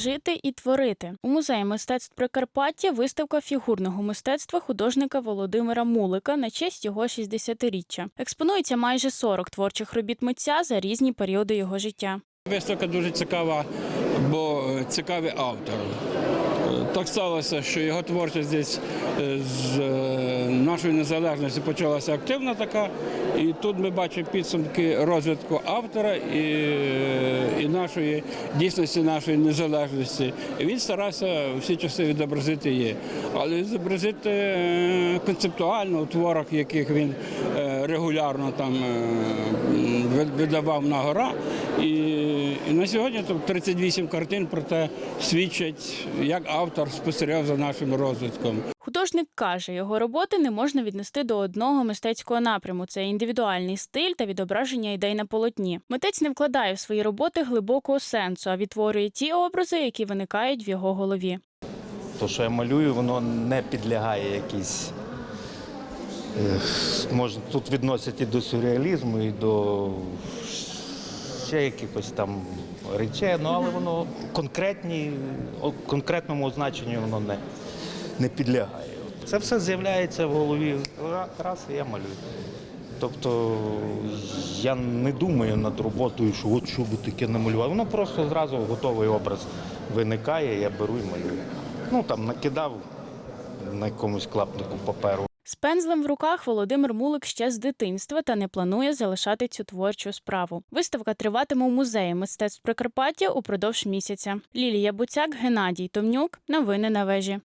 жити і творити. У музеї мистецтв Прикарпаття виставка фігурного мистецтва художника Володимира Мулика на честь його 60-річчя. Експонується майже 40 творчих робіт митця за різні періоди його життя. Виставка дуже цікава, бо цікавий автор. Е, Так сталося, що його творчість десь е, з е, нашої незалежності почалася активна така, і тут ми бачимо підсумки розвитку автора і, і нашої дійсності нашої незалежності. І він старався всі часи відобразити її, але відобразити е, концептуально у творах, яких він е, регулярно там е, видавав на гора. І, і на сьогодні тут 38 картин про те свідчать, як автор спостерігав за нашим розвитком. Художник каже, його роботи не можна віднести до одного мистецького напряму. Це індивідуальний стиль та відображення ідей на полотні. Митець не вкладає в свої роботи глибокого сенсу, а відтворює ті образи, які виникають в його голові. То, що я малюю, воно не підлягає якійсь. Можна тут відносять і до сюрреалізму, і до ще якихось там речей, ну але воно конкретні, конкретному означенню воно не, не підлягає. Це все з'являється в голові ра- раз, і я малюю. Тобто я не думаю над роботою, що от що би таке намалювати. Воно просто зразу готовий образ виникає, я беру і малюю. Ну там накидав на якомусь клаптику паперу. З пензлем в руках Володимир Мулик ще з дитинства та не планує залишати цю творчу справу. Виставка триватиме у музеї мистецтв Прикарпаття упродовж місяця. Лілія Буцяк, Геннадій Томнюк. Новини на вежі.